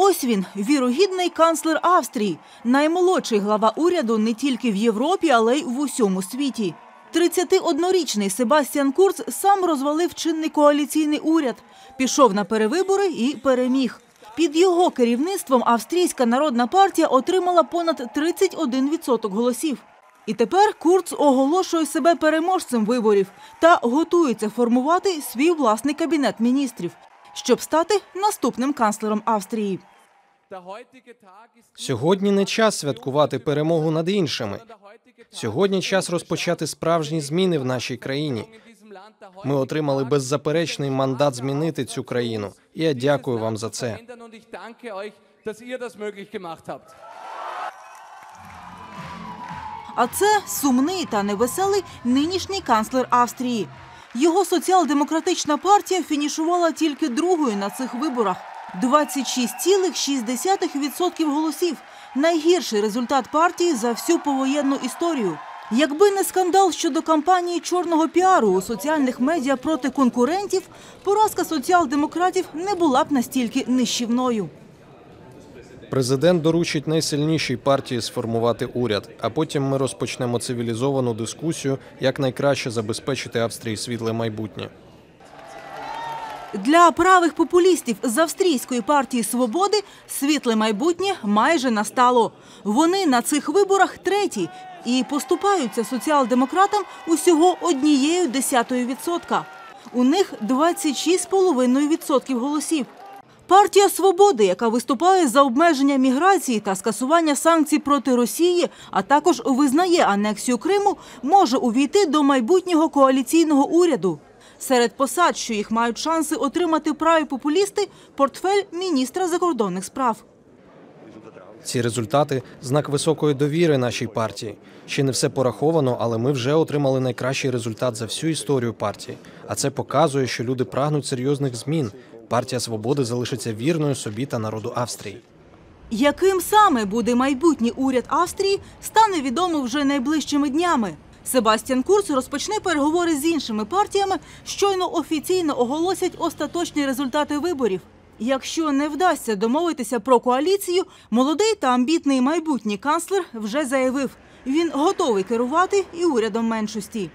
Ось він, вірогідний канцлер Австрії, наймолодший глава уряду не тільки в Європі, але й в усьому світі. 31-річний Себастьян Курц сам розвалив чинний коаліційний уряд, пішов на перевибори і переміг. Під його керівництвом Австрійська народна партія отримала понад 31% голосів. І тепер Курц оголошує себе переможцем виборів та готується формувати свій власний кабінет міністрів, щоб стати наступним канцлером Австрії. Сьогодні не час святкувати перемогу над іншими. Сьогодні час розпочати справжні зміни в нашій країні. Ми отримали беззаперечний мандат змінити цю країну. І я дякую вам за це. А це сумний та невеселий нинішній канцлер Австрії. Його соціал-демократична партія фінішувала тільки другою на цих виборах. 26,6% голосів. Найгірший результат партії за всю повоєнну історію. Якби не скандал щодо кампанії чорного піару у соціальних медіа проти конкурентів, поразка соціал-демократів не була б настільки нищівною. Президент доручить найсильнішій партії сформувати уряд, а потім ми розпочнемо цивілізовану дискусію, як найкраще забезпечити Австрії світле майбутнє. Для правих популістів з австрійської партії свободи світле майбутнє майже настало. Вони на цих виборах треті і поступаються соціал-демократам усього однією десятою відсотка. У них 26,5% голосів. Партія свободи, яка виступає за обмеження міграції та скасування санкцій проти Росії, а також визнає анексію Криму, може увійти до майбутнього коаліційного уряду. Серед посад, що їх мають шанси отримати праві популісти, портфель міністра закордонних справ. Ці результати знак високої довіри нашій партії. Ще не все пораховано, але ми вже отримали найкращий результат за всю історію партії. А це показує, що люди прагнуть серйозних змін. Партія свободи залишиться вірною собі та народу Австрії. Яким саме буде майбутній уряд Австрії, стане відомо вже найближчими днями. Себастьян Курц розпочне переговори з іншими партіями, щойно офіційно оголосять остаточні результати виборів. Якщо не вдасться домовитися про коаліцію, молодий та амбітний майбутній канцлер вже заявив, він готовий керувати і урядом меншості.